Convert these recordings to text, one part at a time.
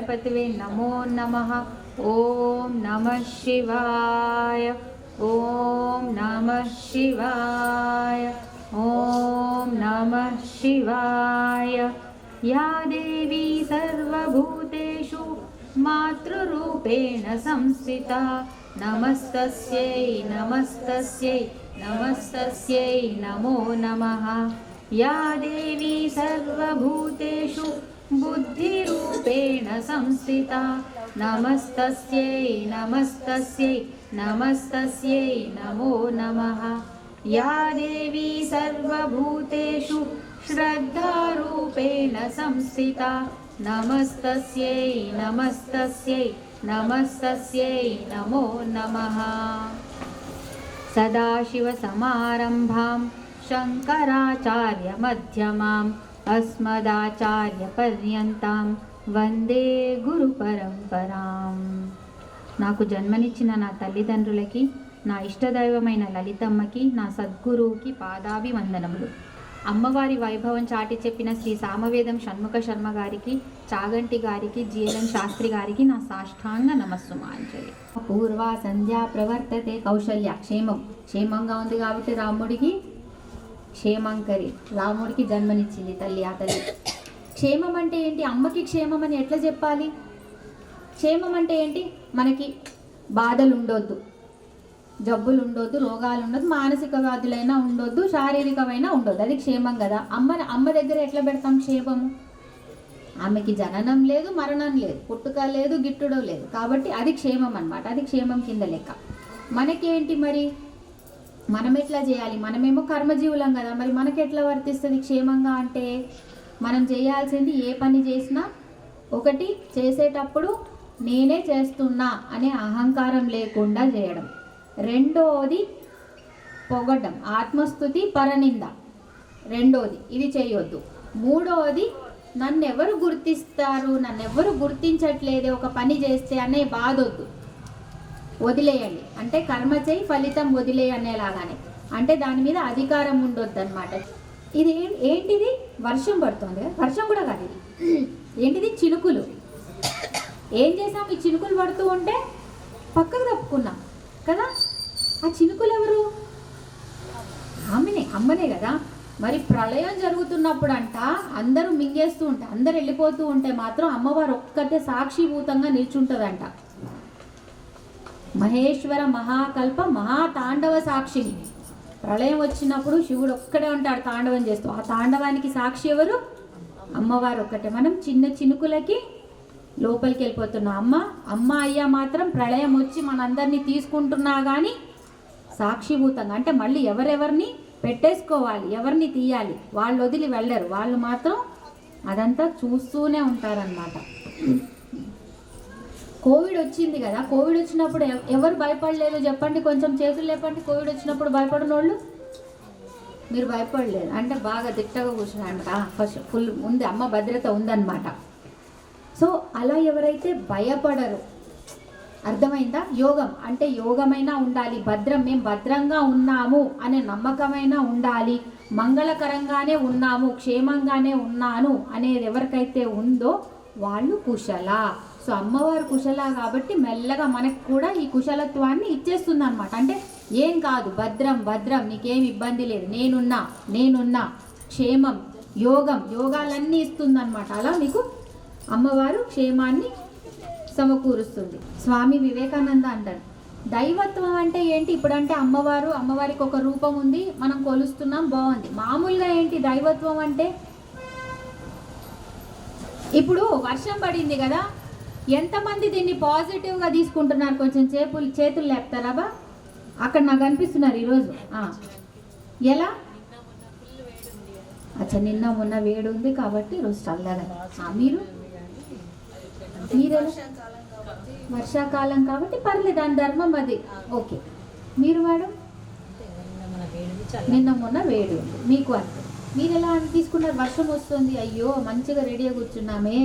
गणपतवे नमो नमः। ॐ नमः शिवाय। ॐ नमः शिवाय। ॐ नमः शिवाय। या देवी सर्वभूतेषु मातृरूपेण संस्थिता। नमस्तस्यै नमस्तस्यै नमस्तस्यै नमो नमः। या देवी सर्वभूतेषु बुद्धिरूपेण संस्थिता। नमस्तस्यै नमस्तस्यै नमस्तस्यै नमो नमः। या देवी सर्वभूतेषु श्रद्धारूपेण संस्थिता। नमस्तस्यै नमस्तस्यै नमस्तस्यै नमो नमः। सदाशिवसमारम्भां शङ्कराचार्यमध्यमाम् అస్మదాచార్యపర్యంతం వందే గురు పరంపరాం నాకు జన్మనిచ్చిన నా తల్లిదండ్రులకి నా ఇష్టదైవమైన లలితమ్మకి నా సద్గురువుకి పాదాభివందనములు. అమ్మవారి వైభవం చాటి చెప్పిన శ్రీ సామవేదం షణ్ముఖ శర్మ గారికి చాగంటి గారికి జీఎల్ఎం శాస్త్రి గారికి నా సాష్టాంగ నమస్సుమాంజలి. పూర్వ సంధ్యా ప్రవర్తతే కౌశల్య క్షేమం. క్షేమంగా ఉంది కాబట్టి రాముడికి క్షేమంకరి. రాముడికి జన్మనిచ్చింది తల్లి ఆ తల్లి క్షేమం అంటే ఏంటి? అమ్మకి క్షేమం అని ఎట్లా చెప్పాలి? క్షేమం అంటే ఏంటి? మనకి బాధలు ఉండొద్దు జబ్బులు ఉండొద్దు రోగాలు ఉండొద్దు మానసిక వ్యాధులైనా ఉండొద్దు శారీరకమైన ఉండొద్దు. అది క్షేమం కదా. అమ్మ అమ్మ దగ్గర ఎట్లా పెడతాం క్షేమము? ఆమెకి జననం లేదు మరణం లేదు. పుట్టుక లేదు గిట్టుడు లేదు. కాబట్టి అది క్షేమం అనమాట అది క్షేమం కింద లెక్క. మనకేంటి మరి? మనం ఎట్లా చేయాలి? మనమేమో కర్మజీవులం కదా. మరి మనకి ఎట్లా వర్తిస్తుంది క్షేమంగా అంటే? మనం చేయాల్సింది ఏ పని చేసినా ఒకటి చేసేటప్పుడు నేనే చేస్తున్నా అనే అహంకారం లేకుండా చేయడం. రెండోది పొగడం ఆత్మస్థుతి పరనింద. రెండోది ఇది చేయొద్దు. మూడోది నన్నెవరు గుర్తిస్తారు? నన్నెవరు గుర్తించట్లేదే ఒక పని చేస్తే అనే బాధొద్దు. వదిలేయండి. అంటే కర్మ చేయి ఫలితం వదిలే అనేలాగానే. అంటే దాని మీద అధికారం ఉండొద్దు అనమాట ఇది ఏంటిది? వర్షం పడుతుంది కదా? వర్షం కూడా కాదు ఇది. ఏంటిది? చినుకులు. ఏం చేసాం ఈ చినుకులు పడుతూ ఉంటే పక్కకు తప్పుకున్నాం కదా? ఆ చినుకులు ఎవరు? ఆమెనే అమ్మనే కదా? మరి ప్రళయం జరుగుతున్నప్పుడు అంట అందరూ మింగేస్తూ ఉంటారు అందరు వెళ్ళిపోతూ ఉంటే మాత్రం అమ్మవారు ఒక్కతే సాక్షిభూతంగా నిల్చుంటుందంట. మహేశ్వర మహాకల్ప మహాతాండవ సాక్షిని ప్రళయం వచ్చినప్పుడు శివుడు ఒక్కడే ఉంటాడు తాండవం చేస్తూ. ఆ తాండవానికి సాక్షి ఎవరు? అమ్మవారు ఒక్కటే. మనం చిన్న చినుకులకి లోపలికి వెళ్ళిపోతున్నాం. అమ్మ అమ్మ అయ్య మాత్రం ప్రళయం వచ్చి మనందరినీ తీసుకుంటున్నా కానీ సాక్షిభూతంగా. అంటే మళ్ళీ ఎవరెవరిని పెట్టేసుకోవాలి ఎవరిని తీయాలి వాళ్ళు వదిలి వెళ్ళరు. వాళ్ళు మాత్రం అదంతా చూస్తూనే ఉంటారనమాట కోవిడ్ వచ్చింది కదా కోవిడ్ వచ్చినప్పుడు ఎవ- ఎవరు భయపడలేదు చెప్పండి కొంచెం చేతులు లేపండి కోవిడ్ వచ్చినప్పుడు భయపడిన వాళ్ళు మీరు భయపడలేదు అంటే బాగా దిట్టగా కూర్చున్నారంట. ఫస్ట్ ఫుల్ ఉంది అమ్మ భద్రత ఉందన్నమాట. సో అలా ఎవరైతే భయపడరు అర్థమైందా? యోగం. అంటే యోగమైనా ఉండాలి. భద్రం మేము భద్రంగా ఉన్నాము అనే నమ్మకమైనా ఉండాలి. మంగళకరంగానే ఉన్నాము క్షేమంగానే ఉన్నాను అనేది ఎవరికైతే ఉందో వాళ్ళు కుశల. సో అమ్మవారు కుశల కాబట్టి మెల్లగా మనకు కూడా ఈ కుశలత్వాన్ని ఇచ్చేస్తుంది అనమాట అంటే ఏం కాదు భద్రం భద్రం నీకేం ఇబ్బంది లేదు. నేనున్నా నేనున్నా క్షేమం యోగం యోగాలన్నీ ఇస్తుందన్నమాట. అలా మీకు అమ్మవారు క్షేమాన్ని సమకూరుస్తుంది. స్వామి వివేకానంద అంటారు. దైవత్వం అంటే ఏంటి? ఇప్పుడంటే అమ్మవారు అమ్మవారికి ఒక రూపం ఉంది మనం కొలుస్తున్నాం బాగుంది. మామూలుగా ఏంటి దైవత్వం అంటే? ఇప్పుడు వర్షం పడింది కదా ఎంతమంది దీన్ని పాజిటివ్గా తీసుకుంటున్నారు? కొంచెం చేపులు చేతులు లేపుతారా బా? అక్కడ నాకు అనిపిస్తున్నారు ఈరోజు. ఎలా? అచ్చా నిన్న మొన్న వేడి ఉంది కాబట్టి ఈరోజు చల్లగా మీరు? మీరెలా? వర్షాకాలం కాబట్టి పర్లేదు దాని ధర్మం అది. ఓకే. మీరు మేడం నిన్న మొన్న వేడి ఉంది మీకు అంతే మీరు ఎలా తీసుకున్నారు? వర్షం వస్తుంది. అయ్యో మంచిగా రెడీగా కూర్చున్నామే.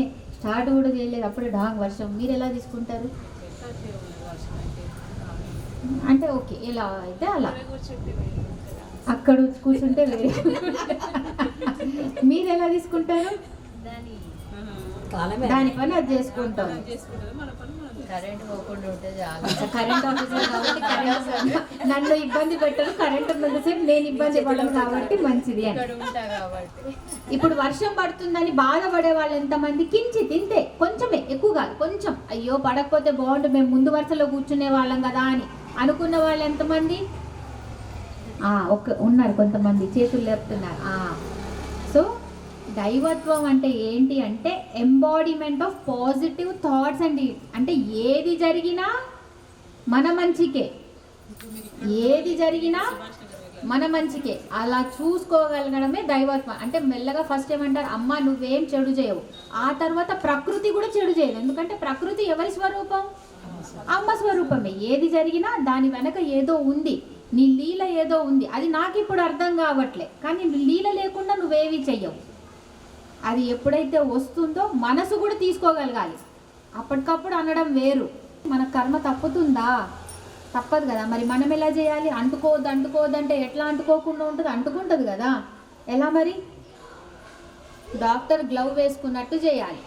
స్టార్ట్ కూడా చేయలేదు. అప్పుడే డాంగ్ వర్షం. మీరు ఎలా తీసుకుంటారు? అంటే ఓకే ఎలా అయితే అలా. అక్కడ కూర్చుంటే వేరే. మీరు ఎలా తీసుకుంటారు? దాని పని అది చేసుకుంటాం. కరెంట్ పోకుండా ఉంటే చాలు. అచ్చా, కరెంట్ ఆఫీసర్ కాబట్టి కరెంట్ నన్ను ఇబ్బంది పెట్టరు కరెంట్ ఉన్నంతసేపు నేను ఇబ్బంది పడను కాబట్టి మంచిది అని. ఇప్పుడు వర్షం పడుతుందని బాధపడే వాళ్ళు ఎంతమంది? కించి తింటే కొంచెమే ఎక్కువ కాదు కొంచెం. అయ్యో పడకపోతే బాగుండు మేము ముందు వరుసలో కూర్చునే వాళ్ళం కదా అని అనుకున్న వాళ్ళు ఎంతమంది? ఆ, ఒక ఉన్నారు కొంతమంది చేతులు లేపుతున్నారు. దైవత్వం అంటే ఏంటి అంటే ఎంబాడిమెంట్ ఆఫ్ పాజిటివ్ థాట్స్ అండి. అంటే ఏది జరిగినా మన మంచికే. ఏది జరిగినా మన మంచికే. అలా చూసుకోగలగడమే దైవత్వం. అంటే మెల్లగా ఫస్ట్ ఏమంటారు అమ్మ నువ్వేం చెడు చేయవు. ఆ తర్వాత ప్రకృతి కూడా చెడు చేయదు. ఎందుకంటే ప్రకృతి ఎవరి స్వరూపం? అమ్మ స్వరూపమే. ఏది జరిగినా దాని వెనక ఏదో ఉంది. నీ లీల ఏదో ఉంది. అది నాకు ఇప్పుడు అర్థం కావట్లే. కానీ లీల లేకుండా నువ్వేవి చెయ్యవు. అది ఎప్పుడైతే వస్తుందో మనసు కూడా తీసుకోగలగాలి. అప్పటికప్పుడు అనడం వేరు. మన కర్మ తప్పుతుందా? తప్పదు కదా. మరి మనం ఎలా చేయాలి? అంటుకోవద్దు అంటుకోవద్దు అంటే ఎట్లా అంటుకోకుండా ఉంటుంది? అంటుకుంటుంది కదా. ఎలా మరి? డాక్టర్ గ్లవ్ వేసుకున్నట్టు చేయాలి.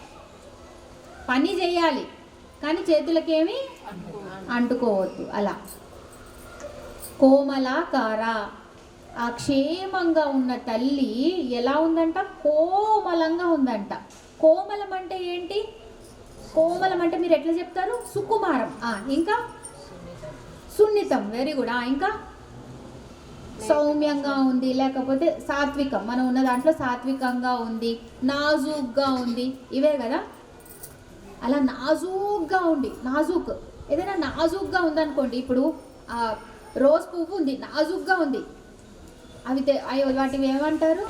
పని చేయాలి. కానీ చేతులకేమి అంటుకోవద్దు. అలా. కోమలాకార. ఆ క్షేమంగా ఉన్న తల్లి ఎలా ఉందంట? కోమలంగా ఉందంట. కోమలం అంటే ఏంటి? కోమలం అంటే మీరు ఎట్లా చెప్తారు? సుకుమారం. ఇంకా? సున్నితం. వెరీ గుడ్ ఇంకా? సౌమ్యంగా ఉంది లేకపోతే సాత్వికం. మనం ఉన్న దాంట్లో సాత్వికంగా ఉంది నాజూక్గా ఉంది. ఇవే కదా? అలా నాజూగ్గా ఉండి నాజూక్. ఏదైనా నాజూక్గా ఉందనుకోండి ఇప్పుడు రోజ్ పువ్వు ఉంది నాజూక్గా ఉంది. అవి అయ్యో వాటివి ఏమంటారు?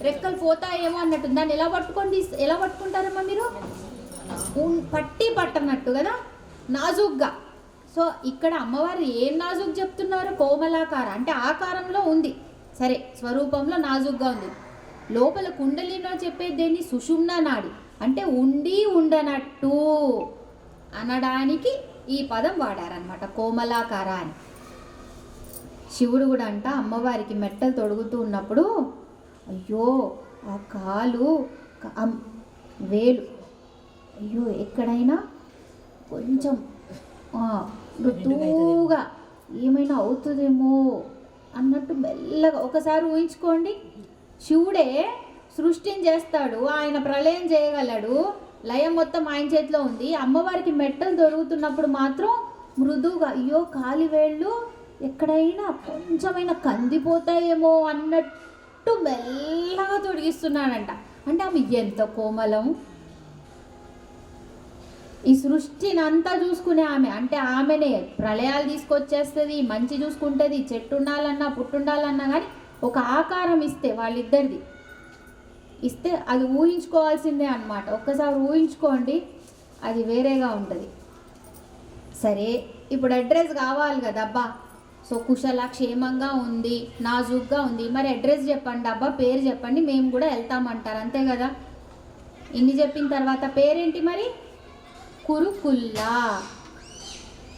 రెక్కలు పోతాయేమో అన్నట్టు. దాన్ని ఎలా పట్టుకోండి ఎలా పట్టుకుంటారమ్మా మీరు? పట్టి పట్టనట్టు కదా? నాజుగ్గా. సో ఇక్కడ అమ్మవారు ఏం నాజుక్ చెప్తున్నారు? కోమలాకార. అంటే ఆకారంలో ఉంది. సరే స్వరూపంలో నాజుగ్గా ఉంది. లోపల కుండలిలో చెప్పేది దేన్ని? సుషుమ్న నాడి. అంటే ఉండి ఉండనట్టు అనడానికి ఈ పదం వాడారనమాట కోమలాకార అని. శివుడు కూడా అంట అమ్మవారికి మెట్టలు తొడుగుతూ ఉన్నప్పుడు అయ్యో ఆ కాలు వేలు. అయ్యో ఎక్కడైనా కొంచెం ఆ, మృదువుగా ఏమైనా అవుతుందేమో అన్నట్టు మెల్లగా ఒకసారి ఊహించుకోండి. శివుడే సృష్టిని చేస్తాడు ఆయన ప్రళయం చేయగలడు లయం మొత్తం ఆయన చేతిలో ఉంది. అమ్మవారికి మెట్టలు దొరుకుతున్నప్పుడు మాత్రం మృదువుగా అయ్యో కాలి వేళ్ళు ఎక్కడైనా కొంచెమైనా కందిపోతాయేమో అన్నట్టు మెల్లగా తొడిగిస్తున్నాడంట. అంటే ఆమె ఎంత కోమలం. ఈ సృష్టిని అంతా చూసుకునే ఆమె అంటే ఆమెనే ప్రళయాలు తీసుకొచ్చేస్తుంది మంచి చూసుకుంటుంది చెట్టు ఉండాలన్నా పుట్టుండాలన్నా కానీ ఒక ఆకారం ఇస్తే వాళ్ళిద్దరిది. ఇస్తే అది ఊహించుకోవాల్సిందే అనమాట ఒక్కసారి ఊహించుకోండి అది వేరేగా ఉంటుంది. సరే ఇప్పుడు అడ్రస్ కావాలి కదా అబ్బా సో కుశల క్షేమంగా ఉంది నాజుగ్గా ఉంది. మరి అడ్రస్ చెప్పండి అబ్బా పేరు చెప్పండి మేము కూడా వెళ్తామంటారు. అంతే కదా? ఇన్ని చెప్పిన తర్వాత పేరేంటి మరి? కురుకుల్లా.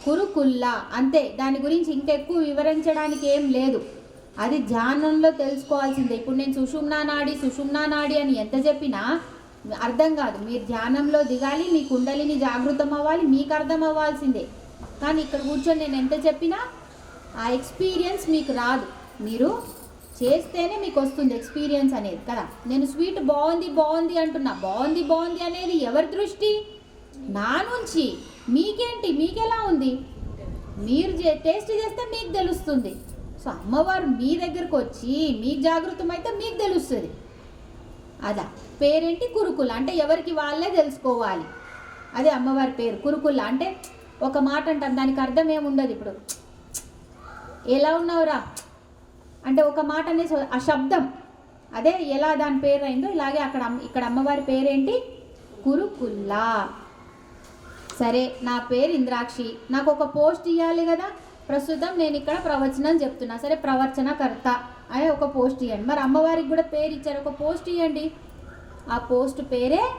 కురుకుల్లా. అంతే దాని గురించి ఇంకెక్కువ వివరించడానికి ఏం లేదు. అది ధ్యానంలో తెలుసుకోవాల్సిందే. ఇప్పుడు నేను సుషుమ్నా నాడి సుషుమ్నా నాడి అని ఎంత చెప్పినా అర్థం కాదు. మీరు ధ్యానంలో దిగాలి మీ కుండలిని జాగృతం అవ్వాలి మీకు అర్థం అవ్వాల్సిందే. కానీ ఇక్కడ కూర్చొని నేను ఎంత చెప్పినా ఆ ఎక్స్పీరియన్స్ మీకు రాదు. మీరు చేస్తేనే మీకు వస్తుంది ఎక్స్పీరియన్స్ అనేది కదా? నేను స్వీట్ బాగుంది బాగుంది అంటున్నా. బాగుంది బాగుంది అనేది ఎవరి దృష్టి? నా నుంచి. మీకేంటి? మీకెలా ఉంది? మీరు చే- టేస్ట్ చేస్తే మీకు తెలుస్తుంది. సో అమ్మవారు మీ దగ్గరకు వచ్చి మీకు జాగృతం అయితే మీకు తెలుస్తుంది. అదా పేరేంటి? కురుకుల. అంటే ఎవరికి వాళ్ళే తెలుసుకోవాలి. అదే అమ్మవారి పేరు. కురుకుల అంటే ఒక మాట అంటాం. దానికి అర్థం ఏముండదు ఇప్పుడు. ఎలా ఉన్నావురా? అంటే ఒక మాట అనేసి ఆ శబ్దం. అదే ఎలా దాని పేరు అయిందో ఇలాగే అక్కడ ఇక్కడ అమ్మవారి పేరేంటి? కురుకుల్లా. సరే నా పేరు ఇంద్రాక్షి. నాకు ఒక పోస్ట్ ఇవ్వాలి కదా? ప్రస్తుతం నేను ఇక్కడ ప్రవచనం చెప్తున్నా. సరే ప్రవచనకర్త అనే ఒక పోస్ట్ ఇవ్వండి మరి అమ్మవారికి కూడా పేరు ఇచ్చారు. ఒక పోస్ట్ ఇవ్వండి ఆ పోస్ట్ పేరే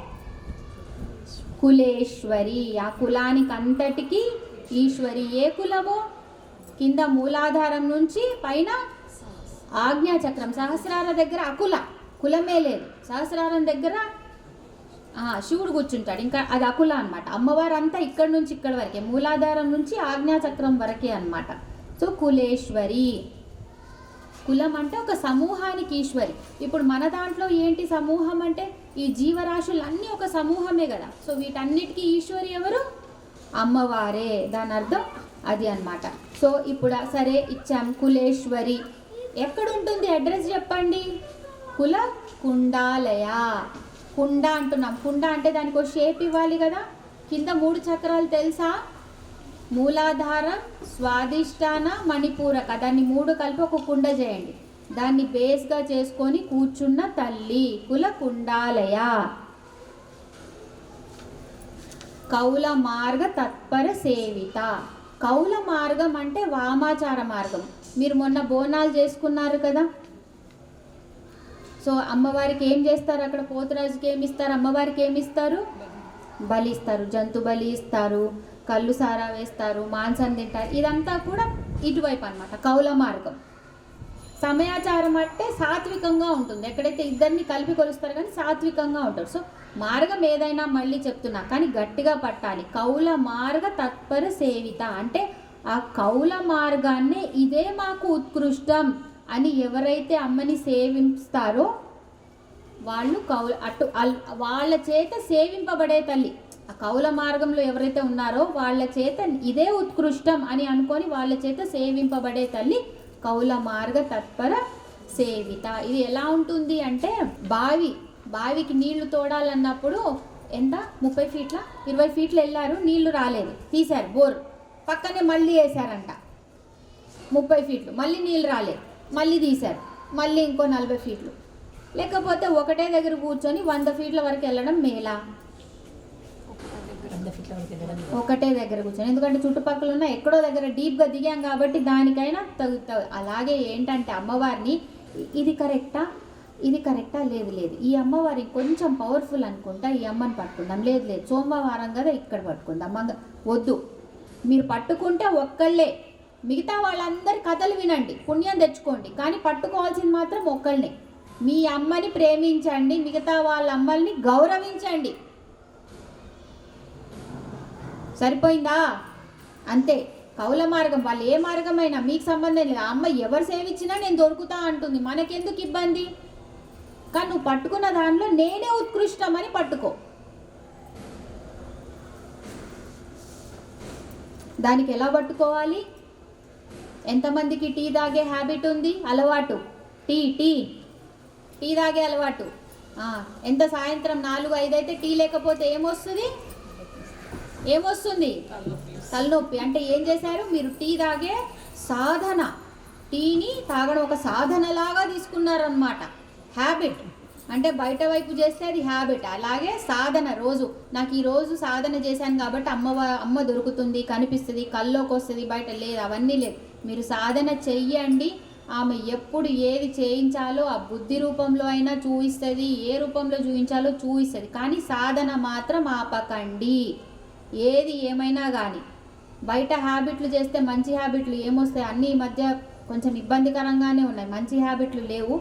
కులేశ్వరి. ఆ కులానికి అంతటికి ఈశ్వరి ఏ కులము? కింద మూలాధారం నుంచి పైన ఆజ్ఞాచక్రం సహస్రార దగ్గర అకుల. కులమే లేదు. సహస్రారం దగ్గర శివుడు కూర్చుంటాడు. ఇంకా అది అకుల అనమాట అమ్మవారు అంతా ఇక్కడి నుంచి ఇక్కడి వరకే మూలాధారం నుంచి ఆజ్ఞాచక్రం వరకే అన్నమాట. సో కులేశ్వరి. కులం అంటే ఒక సమూహానికి ఈశ్వరి. ఇప్పుడు మన దాంట్లో ఏంటి సమూహం అంటే ఈ జీవరాశులన్నీ ఒక సమూహమే కదా. సో వీటన్నిటికీ ఈశ్వరి ఎవరు? అమ్మవారే. దాని అర్థం అది అన్నమాట. సో ఇప్పుడు సరే ఇచ్చాం కులేశ్వరి. ఎక్కడ ఉంటుంది అడ్రస్ చెప్పండి? కుల కుండాలయ. కుండ అంటున్నాం. కుండ అంటే దానికి ఒక షేప్ ఇవ్వాలి కదా? కింద మూడు చక్రాలు తెలుసా? మూలాధారం స్వాదిష్టాన మణిపూరక దాన్ని మూడు కలిపి ఒక కుండ చేయండి. దాన్ని బేస్గా చేసుకొని కూర్చున్న తల్లి. కుల కుండాలయ. కౌల మార్గ తత్పర సేవిత. కౌల మార్గం అంటే వామాచార మార్గం. మీరు మొన్న బోనాలు చేసుకున్నారు కదా? సో అమ్మవారికి ఏం చేస్తారు అక్కడ? పోతురాజుకి ఏమి ఇస్తారు? అమ్మవారికి ఏమి ఇస్తారు? బలి ఇస్తారు. జంతు బలి ఇస్తారు. కళ్ళు సారా వేస్తారు. మాంసం తింటారు. ఇదంతా కూడా ఇటువైపు అన్నమాట. కౌల మార్గం. సమయాచారం అంటే సాత్వికంగా ఉంటుంది. ఎక్కడైతే ఇద్దరిని కలిపి కొలుస్తారు కానీ సాత్వికంగా ఉంటారు. సో మార్గం ఏదైనా మళ్ళీ చెప్తున్నా. కానీ గట్టిగా పట్టాలి. కౌల మార్గ తత్పర సేవిత. అంటే ఆ కౌల మార్గాన్నే ఇదే మాకు ఉత్కృష్టం అని ఎవరైతే అమ్మని సేవిస్తారో వాళ్ళు కౌల అటు వాళ్ళ చేత సేవింపబడే తల్లి. ఆ కౌల మార్గంలో ఎవరైతే ఉన్నారో వాళ్ళ చేత ఇదే ఉత్కృష్టం అని అనుకొని వాళ్ళ చేత సేవింపబడే తల్లి కౌల మార్గ తత్పర సేవిత. ఇది ఎలా ఉంటుంది అంటే బావి బావికి నీళ్ళు తోడాలన్నప్పుడు ఎంత? ముప్పై ఫీట్ల? ఇరవై ఫీట్లు వెళ్ళారు నీళ్ళు రాలేదు. తీశారు బోర్. పక్కనే మళ్ళీ వేశారంట. ముప్పై ఫీట్లు మళ్ళీ నీళ్ళు రాలేదు. మళ్ళీ తీశారు మళ్ళీ ఇంకో నలభై ఫీట్లు. లేకపోతే ఒకటే దగ్గర కూర్చొని వంద ఫీట్ల వరకు వెళ్ళడం మేలా? ఒకటే దగ్గర కూర్చొని ఎందుకంటే చుట్టుపక్కల ఉన్న ఎక్కడో దగ్గర డీప్గా దిగాం కాబట్టి దానికైనా తగ్గుతుంది అలాగే ఏంటంటే అమ్మవారిని ఇది కరెక్టా? ఇది కరెక్టా? లేదు లేదు. ఈ అమ్మవారి కొంచెం పవర్ఫుల్ అనుకుంటా ఈ అమ్మని పట్టుకుందాం. లేదు లేదు. సోమవారం కదా ఇక్కడ పట్టుకుందాం. అమ్మ వద్దు. మీరు పట్టుకుంటే ఒక్కళ్ళే. మిగతా వాళ్ళందరి కథలు వినండి. పుణ్యం తెచ్చుకోండి. కానీ పట్టుకోవాల్సింది మాత్రం ఒక్కళ్ళనే. మీ అమ్మని ప్రేమించండి. మిగతా వాళ్ళ అమ్మల్ని గౌరవించండి. సరిపోయిందా? అంతే. కౌల మార్గం వాళ్ళు ఏ మార్గమైనా మీకు సంబంధం లేదు. అమ్మ ఎవరు సేవించినా నేను దొరుకుతా అంటుంది. మనకెందుకు ఇబ్బంది? కానీ నువ్వు పట్టుకున్న దానిలో నేనే ఉత్కృష్టమని పట్టుకో. దానికి ఎలా పట్టుకోవాలి? ఎంతమందికి టీ తాగే హ్యాబిట్ ఉంది? అలవాటు. Tea tea. టీ తాగే అలవాటు. ఎంత సాయంత్రం నాలుగు ఐదు అయితే టీ లేకపోతే ఏమొస్తుంది? ఏమొస్తుంది? తలనొప్పి. అంటే ఏం చేశారు? మీరు టీ తాగే సాధన. టీని తాగడం ఒక సాధనలాగా తీసుకున్నారనమాట హ్యాబిట్ అంటే బయట వైపు చేస్తే అది హ్యాబిట్ అలాగే సాధన రోజు. నాకు ఈ రోజు సాధన చేశాను కాబట్టి అమ్మ అమ్మ దొరుకుతుంది కనిపిస్తుంది కల్లోకి వస్తుంది బయట లేదు అవన్నీ లేదు. మీరు సాధన చెయ్యండి. ఆమె ఎప్పుడు ఏది చేయించాలో ఆ బుద్ధి రూపంలో అయినా చూపిస్తుంది ఏ రూపంలో చూపించాలో చూపిస్తుంది కానీ సాధన మాత్రం ఆపకండి. ఏది ఏమైనా కానీ బయట హ్యాబిట్లు చేస్తే మంచి హ్యాబిట్లు ఏమొస్తాయి? అన్నీ ఈ మధ్య కొంచెం ఇబ్బందికరంగానే ఉన్నాయి. మంచి హ్యాబిట్లు లేవు.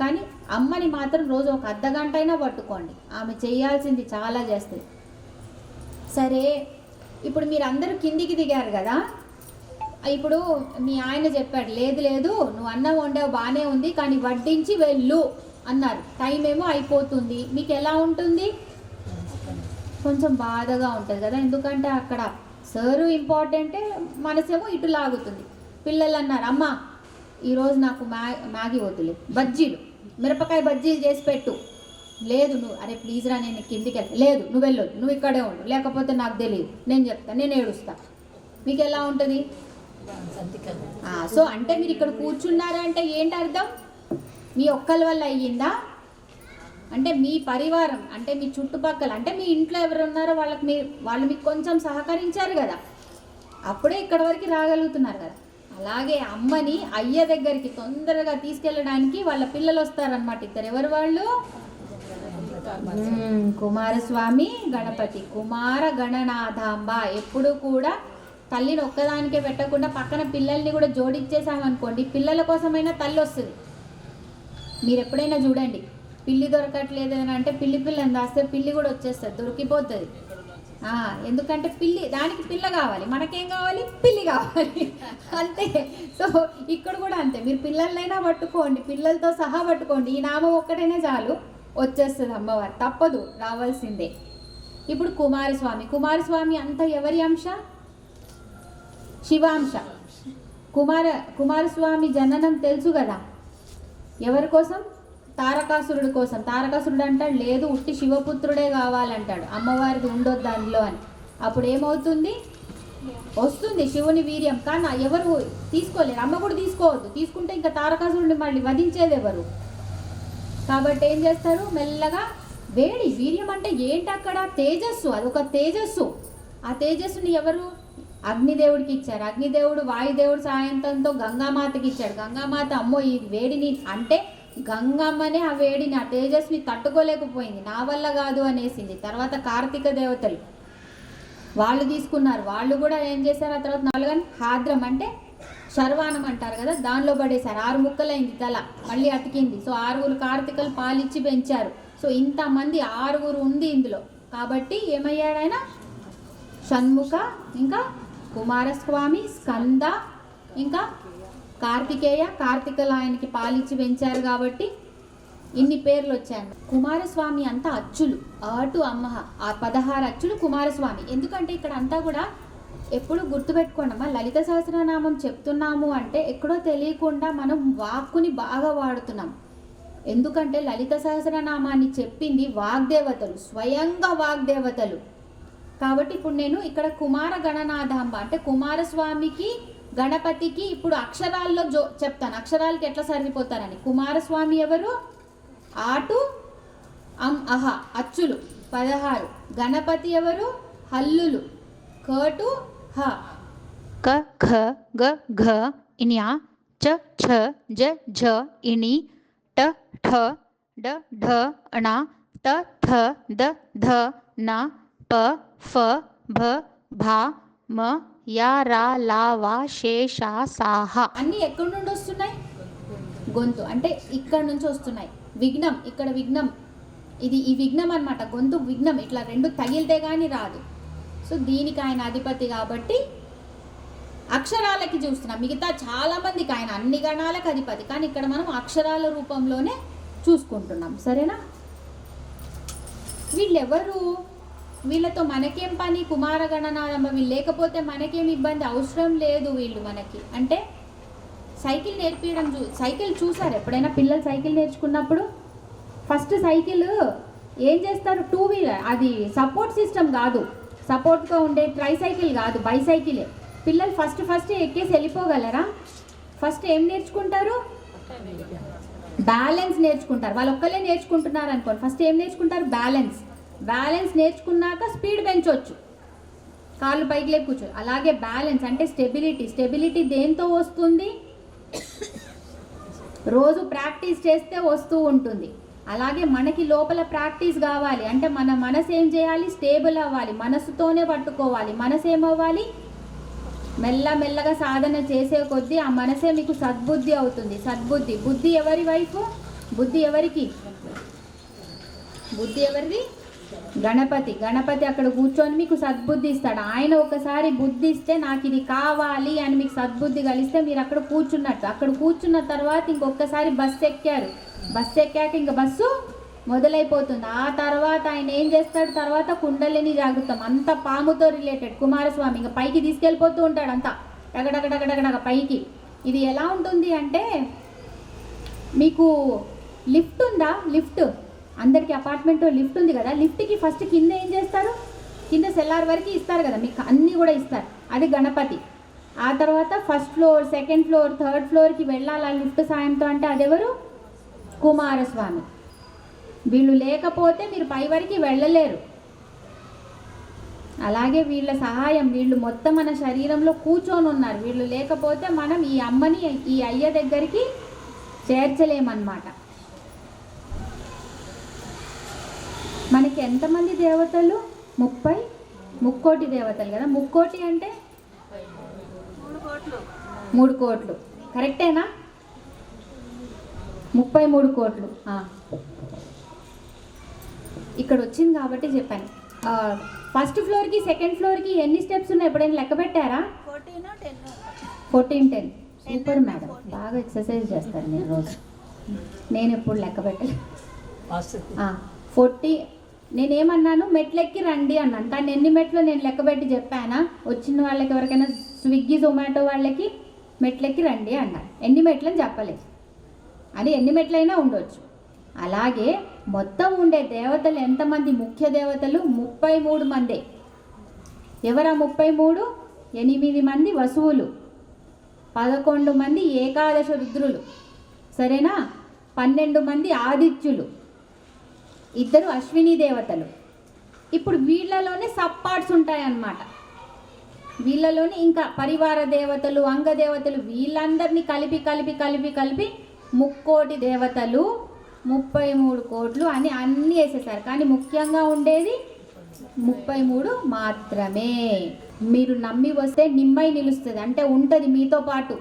కానీ అమ్మని మాత్రం రోజు ఒక అర్ధ గంట అయినా పట్టుకోండి. ఆమె చేయాల్సింది చాలా చేస్తుంది సరే ఇప్పుడు మీరు అందరూ కిందికి దిగారు కదా? ఇప్పుడు మీ ఆయన చెప్పాడు లేదు లేదు నువ్వు అన్నం వండావు బాగానే ఉంది కానీ వడ్డించి వెళ్ళు అన్నారు. టైం ఏమో అయిపోతుంది. మీకు ఎలా ఉంటుంది? కొంచెం బాధగా ఉంటుంది కదా. ఎందుకంటే అక్కడ సరు ఇంపార్టెంటే మనసేమో ఇటు లాగుతుంది. పిల్లలు అన్నారు అమ్మ ఈరోజు నాకు మ్యా మ్యాగీ వద్దులే బజ్జీలు మిరపకాయ బజ్జీలు చేసి పెట్టు. లేదు నువ్వు అరే ప్లీజ్ రా నేను కిందికి వెళ్తా. లేదు నువ్వు వెళ్ళొద్దు నువ్వు ఇక్కడే ఉండు లేకపోతే నాకు తెలియదు నేను చెప్తాను నేను ఏడుస్తా. మీకు ఎలా ఉంటుంది? సో అంటే మీరు ఇక్కడ కూర్చున్నారా అంటే ఏంటి అర్థం? మీ ఒక్కల వల్ల అయ్యిందా? అంటే మీ పరివారం అంటే మీ చుట్టుపక్కల అంటే మీ ఇంట్లో ఎవరు ఉన్నారో వాళ్ళకి మీ వాళ్ళు మీకు కొంచెం సహకరించారు కదా. అప్పుడే ఇక్కడ వరకు రాగలుగుతున్నారు కదా. అలాగే అమ్మని అయ్య దగ్గరికి తొందరగా తీసుకెళ్ళడానికి వాళ్ళ పిల్లలు వస్తారనమాట ఇద్దరు. ఎవరు వాళ్ళు? కుమారస్వామి గణపతి. కుమార గణనాథాంబ. ఎప్పుడు కూడా తల్లిని ఒక్కదానికే పెట్టకుండా పక్కన పిల్లల్ని కూడా జోడించేసామనుకోండి పిల్లల కోసమైనా తల్లి వస్తుంది. మీరు ఎప్పుడైనా చూడండి. పిల్లి దొరకట్లేదు అని అంటే పిల్లి పిల్లని దాస్తే పిల్లి కూడా వచ్చేస్తుంది దొరికిపోతుంది. ఎందుకంటే పిల్లి దానికి పిల్ల కావాలి మనకేం కావాలి? పిల్లి కావాలి. అంతే. సో ఇక్కడ కూడా అంతే. మీరు పిల్లలైనా పట్టుకోండి పిల్లలతో సహా పట్టుకోండి. ఈ నామం ఒక్కటైనా చాలు వచ్చేస్తుంది అమ్మవారు. తప్పదు రావాల్సిందే. ఇప్పుడు కుమారస్వామి. కుమారస్వామి అంతా ఎవరి అంశ? శివాంశ. కుమార కుమారస్వామి జననం తెలుసు కదా? ఎవరి కోసం? తారకాసురుడు కోసం. తారకాసురుడు అంటాడు లేదు ఉట్టి శివపుత్రుడే కావాలంటాడు. అమ్మవారిది ఉండొద్దు దానిలో అని. అప్పుడు ఏమవుతుంది? వస్తుంది శివుని వీర్యం. కానీ ఎవరు తీసుకోలేరు. అమ్మ కూడా తీసుకోవద్దు. తీసుకుంటే ఇంకా తారకాసురుడిని మళ్ళీ వధించేది ఎవరు? కాబట్టి ఏం చేస్తారు? మెల్లగా వేడి. వీర్యం అంటే ఏంటి అక్కడ? తేజస్సు. అదొక తేజస్సు. ఆ తేజస్సుని ఎవరు? అగ్నిదేవుడికి ఇచ్చారు. అగ్నిదేవుడు వాయుదేవుడు సాయంత్రంతో గంగామాతకి ఇచ్చాడు. గంగామాత అమ్మో ఈ వేడిని అంటే గంగమ్మనే ఆ వేడిని ఆ తేజస్ని తట్టుకోలేకపోయింది. నా వల్ల కాదు అనేసింది. తర్వాత కార్తీక దేవతలు వాళ్ళు తీసుకున్నారు. వాళ్ళు కూడా ఏం చేశారు? ఆ తర్వాత నాలుగని హాద్రం అంటే శర్వానం అంటారు కదా? దానిలో పడేశారు. ఆరు ముక్కలైంది తల. మళ్ళీ అతికింది. సో ఆరుగురు కార్తీకలు పాలిచ్చి పెంచారు. సో ఇంతమంది ఆరుగురు ఉంది ఇందులో. కాబట్టి ఏమయ్యాడు ఆయన షణ్ముఖ ఇంకా కుమారస్వామి స్కంద ఇంకా కార్తికేయ కార్తికలు ఆయనకి పాలిచ్చి పెంచారు కాబట్టి ఇన్ని పేర్లు వచ్చాయి కుమారస్వామి అంతా అచ్చులు ఆటు అమ్మహ ఆ పదహారు అచ్చులు కుమారస్వామి. ఎందుకంటే ఇక్కడ అంతా కూడా ఎప్పుడు గుర్తుపెట్టుకోండమ్మా లలిత సహస్రనామం చెప్తున్నాము అంటే ఎక్కడో తెలియకుండా మనం వాక్కుని బాగా వాడుతున్నాం. ఎందుకంటే లలిత సహస్రనామాన్ని చెప్పింది వాగ్దేవతలు స్వయంగా వాగ్దేవతలు. కాబట్టి ఇప్పుడు నేను ఇక్కడ కుమార గణనాథాంబ అంటే కుమారస్వామికి గణపతికి ఇప్పుడు అక్షరాల్లో జో చెప్తాను. అక్షరాలకి ఎట్లా సరిపోతారని? కుమారస్వామి ఎవరు? ఆటు అం అహ అచ్చులు. పదహారు. గణపతి ఎవరు? హల్లులు. కటు హ. క ఖ గ ఘ ఇనియా చ ఛ జ ఝ ఇణి ట ఠ డ ఢ ణ త థ ద ధ న ప ఫ భ భా మ అన్ని లా వా అన్నీ ఎక్కడి నుండి వస్తున్నాయి? గొంతు. అంటే ఇక్కడ నుంచి వస్తున్నాయి. విఘ్నం ఇక్కడ విఘ్నం. ఇది ఈ విఘ్నం అనమాట గొంతు విఘ్నం. ఇట్లా రెండు తగిలితే కానీ రాదు. సో దీనికి ఆయన అధిపతి కాబట్టి అక్షరాలకి చూస్తున్నాం. మిగతా చాలామందికి ఆయన అన్ని గణాలకు అధిపతి. కానీ ఇక్కడ మనం అక్షరాల రూపంలోనే చూసుకుంటున్నాం. సరేనా? వీళ్ళెవరు? వీళ్ళతో మనకేం పని? కుమారగణనాదమ్మ వీళ్ళు లేకపోతే మనకేం ఇబ్బంది? అవసరం లేదు వీళ్ళు మనకి. అంటే సైకిల్ నేర్పించడం చూ సైకిల్ చూసారు ఎప్పుడైనా పిల్లలు సైకిల్ నేర్చుకున్నప్పుడు? ఫస్ట్ సైకిల్ ఏం చేస్తారు? Two wheeler. అది సపోర్ట్ సిస్టమ్ కాదు. సపోర్ట్గా ఉండే ట్రై సైకిల్ కాదు బైసైకిలే. పిల్లలు ఫస్ట్ ఫస్ట్ ఎక్కేసి వెళ్ళిపోగలరా? ఫస్ట్ ఏం నేర్చుకుంటారు? బ్యాలెన్స్ నేర్చుకుంటారు. వాళ్ళు ఒక్కలే నేర్చుకుంటున్నారు అనుకోండి ఫస్ట్ ఏం నేర్చుకుంటారు? బ్యాలెన్స్. బ్యాలెన్స్ నేర్చుకున్నాక స్పీడ్ పెంచవచ్చు కాళ్ళు పైకి లేపు కూర్చో అలాగే బ్యాలెన్స్ అంటే స్టెబిలిటీ స్టెబిలిటీ దేంతో వస్తుంది? రోజు ప్రాక్టీస్ చేస్తే వస్తూ ఉంటుంది. అలాగే మనకి లోపల ప్రాక్టీస్ కావాలి. అంటే మన మనసు ఏం చేయాలి? స్టేబుల్ అవ్వాలి. మనసుతోనే పట్టుకోవాలి. మనసు ఏమవ్వాలి మెల్ల మెల్లగా సాధన చేసే కొద్దీ ఆ మనసే మీకు సద్బుద్ధి అవుతుంది. సద్బుద్ధి. బుద్ధి ఎవరి వైపు? బుద్ధి ఎవరికి? బుద్ధి ఎవరిది? గణపతి గణపతి అక్కడ కూర్చొని మీకు సద్బుద్ధి ఇస్తాడు. ఆయన ఒకసారి బుద్ధి ఇస్తే నాకు ఇది కావాలి అని మీకు సద్బుద్ధి కలిస్తే మీరు అక్కడ కూర్చున్నట్టు. అక్కడ కూర్చున్న తర్వాత ఇంకొకసారి బస్సు ఎక్కారు. బస్సు ఎక్కాక ఇంక బస్సు మొదలైపోతుంది. ఆ తర్వాత ఆయన ఏం చేస్తాడు? తర్వాత కుండలిని జాగుతాం. అంత పాముతో రిలేటెడ్ కుమారస్వామి ఇంకా పైకి తీసుకెళ్ళిపోతూ ఉంటాడు అంతా. టగడగడగడగడగ పైకి. ఇది ఎలా ఉంటుంది అంటే మీకు లిఫ్ట్ ఉందా? లిఫ్ట్. అందరికీ అపార్ట్మెంట్ లిఫ్ట్ ఉంది కదా లిఫ్ట్కి ఫస్ట్ కింద ఏం చేస్తారు? కింద సెల్లార్ వరకు ఇస్తారు కదా మీకు అన్నీ కూడా ఇస్తారు. అది గణపతి. ఆ తర్వాత first floor second floor third ఫ్లోర్కి వెళ్ళాలి ఆ లిఫ్ట్ సాయంతో అంటే అదెవరు? కుమారస్వామి. వీళ్ళు లేకపోతే మీరు పై వరకు వెళ్ళలేరు. అలాగే వీళ్ళ సహాయం వీళ్ళు మొత్తం మన శరీరంలో కూర్చొని ఉన్నారు. వీళ్ళు లేకపోతే మనం ఈ అమ్మని ఈ అయ్య దగ్గరికి చేర్చలేమన్నమాట. మనకి ఎంతమంది దేవతలు? ముప్పై? ముక్కోటి దేవతలు కదా. ముక్కోటి అంటే? మూడు కోట్లు. కరెక్టేనా? ముప్పై మూడు కోట్లు. ఆ. ఇక్కడ వచ్చింది కాబట్టి చెప్పాను. ఆ, ఫస్ట్ ఫ్లోర్కి సెకండ్ ఫ్లోర్కి ఎన్ని స్టెప్స్ ఉన్నాయి? ఎప్పుడైనా లెక్క పెట్టారా? Fourteen ten. Super madam. బాగా ఎక్సర్సైజ్ చేస్తారు నేను రోజు. నేను ఎప్పుడు లెక్క పెట్టలేదు. ఫోర్టీ నేనేమన్నాను మెట్లెక్కి రండి అన్నాను. కానీ ఎన్ని మెట్లు నేను లెక్కబెట్టి చెప్పానా? వచ్చిన వాళ్ళకి ఎవరికైనా స్విగ్గీ జొమాటో వాళ్ళకి మెట్లెక్కి రండి అన్నాను. ఎన్ని మెట్లని చెప్పలేదు. అని ఎన్ని మెట్లైనా ఉండొచ్చు. అలాగే మొత్తం ఉండే దేవతలు ఎంతమంది? ముఖ్య దేవతలు ముప్పై మూడు మందే. ఎవరా ముప్పై మూడు? ఎనిమిది మంది వసువులు. పదకొండు మంది ఏకాదశ రుద్రులు. సరేనా? పన్నెండు మంది ఆదిత్యులు. ఇద్దరు అశ్విని దేవతలు. ఇప్పుడు వీళ్ళలోనే సబ్ పార్ట్స్ ఉంటాయన్నమాట. వీళ్ళలోనే ఇంకా పరివార దేవతలు అంగదేవతలు వీళ్ళందరినీ కలిపి కలిపి కలిపి కలిపి ముక్కోటి దేవతలు ముప్పై మూడు కోట్లు అని అన్నీ వేసేసారు. కానీ ముఖ్యంగా ఉండేది ముప్పై మూడు మాత్రమే. మీరు నమ్మి వస్తే నిమ్మై నిలుస్తుంది అంటే ఉంటుంది మీతో పాటు.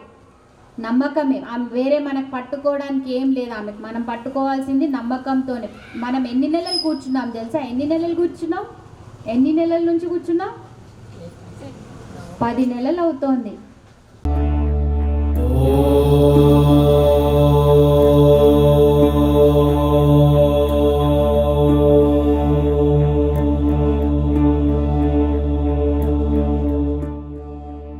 నమ్మకమే. ఆమె వేరే మనకు పట్టుకోవడానికి ఏం లేదు ఆమెకు. మనం పట్టుకోవాల్సింది నమ్మకంతోనే. మనం ఎన్ని నెలలు కూర్చున్నాం తెలుసా? ఎన్ని నెలలు కూర్చున్నాం? ఎన్ని నెలల నుంచి కూర్చున్నాం? పది నెలలు అవుతోంది.